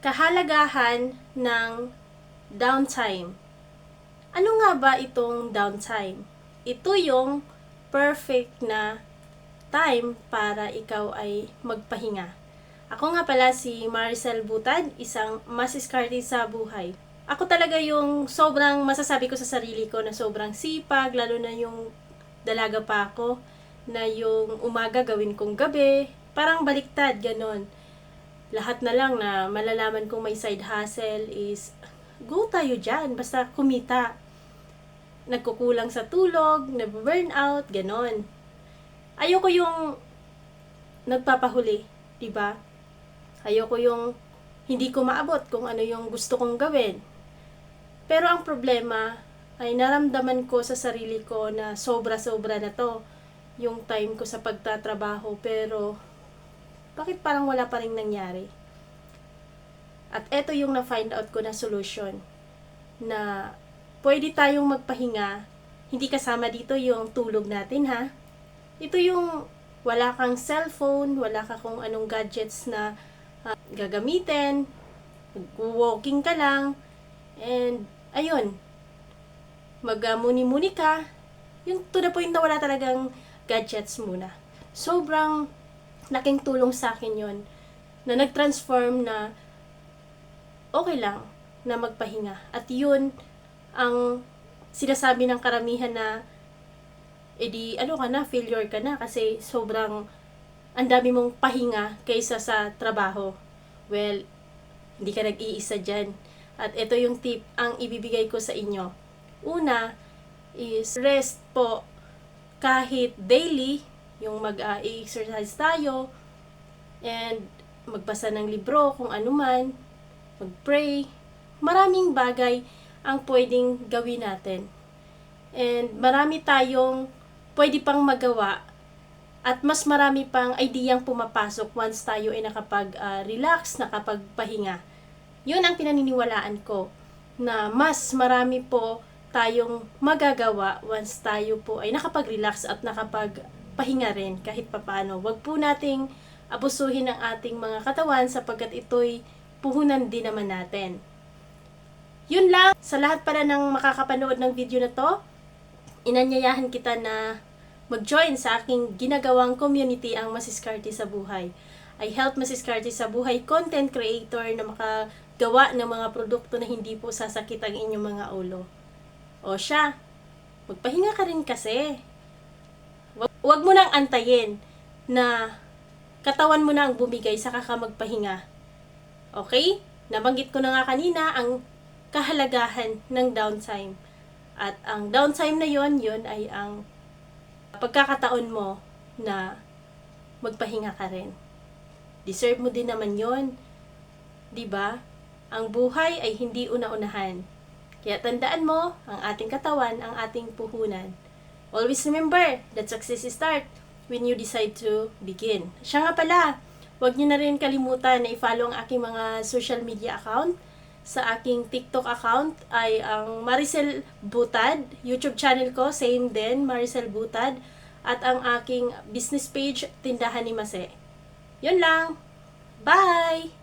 kahalagahan ng downtime. Ano nga ba itong downtime? Ito yung perfect na time para ikaw ay magpahinga. Ako nga pala si Maricel Butad, isang masiskarte sa buhay. Ako talaga yung sobrang masasabi ko sa sarili ko na sobrang sipag, lalo na yung dalaga pa ako, na yung umaga gawin kong gabi, parang baliktad, ganon. Lahat na lang na malalaman kong may side hustle is, go tayo dyan, basta kumita. Nagkukulang sa tulog, na-burn out, ganon. Ayoko yung nagpapahuli, di ba? Ayoko yung hindi ko maabot kung ano yung gusto kong gawin. Pero ang problema ay naramdaman ko sa sarili ko na sobra-sobra na to yung time ko sa pagtatrabaho pero bakit parang wala pa rin nangyari? At eto yung na-find out ko na solution na pwede tayong magpahinga hindi kasama dito yung tulog natin ha. Ito yung wala kang cellphone, wala ka kung anong gadgets na uh, gagamitin, walking ka lang, and ayun, magmuni-muni ka, yung to the point na wala talagang gadgets muna. Sobrang laking tulong sa akin yon na nag-transform na okay lang na magpahinga. At yun ang sinasabi ng karamihan na edi ano ka na, failure ka na kasi sobrang ang dami mong pahinga kaysa sa trabaho. Well, hindi ka nag-iisa dyan. At ito yung tip ang ibibigay ko sa inyo. Una is rest po kahit daily, yung mag-exercise tayo, and magbasa ng libro kung ano man, mag-pray. Maraming bagay ang pwedeng gawin natin. And marami tayong pwede pang magawa at mas marami pang ideyang pumapasok once tayo ay nakapag-relax, uh, nakapagpahinga. Yun ang pinaniniwalaan ko na mas marami po tayong magagawa once tayo po ay nakapag-relax at nakapagpahinga rin kahit papano. Huwag po nating abusuhin ang ating mga katawan sapagkat ito'y puhunan din naman natin. Yun lang, sa lahat pala ng makakapanood ng video na to, inanyayahan kita na mag-join sa aking ginagawang community ang Masiskarte sa Buhay. I help Masiskarte sa Buhay content creator na makagawa ng mga produkto na hindi po sasakit ang inyong mga ulo. O siya, magpahinga ka rin kasi. Huwag mo nang antayin na katawan mo na ang bumigay sa ka magpahinga. Okay? Nabanggit ko na nga kanina ang kahalagahan ng downtime. At ang downtime na yon, yon ay ang pagkakataon mo na magpahinga ka rin. Deserve mo din naman yon. 'Di ba? Ang buhay ay hindi una-unahan. Kaya tandaan mo, ang ating katawan, ang ating puhunan. Always remember that success is start when you decide to begin. Siya nga pala, huwag niyo na rin kalimutan na i-follow ang aking mga social media account. Sa aking TikTok account ay ang Maricel Butad. YouTube channel ko, same din, Maricel Butad at ang aking business page, Tindahan ni Mase. Yun lang. Bye!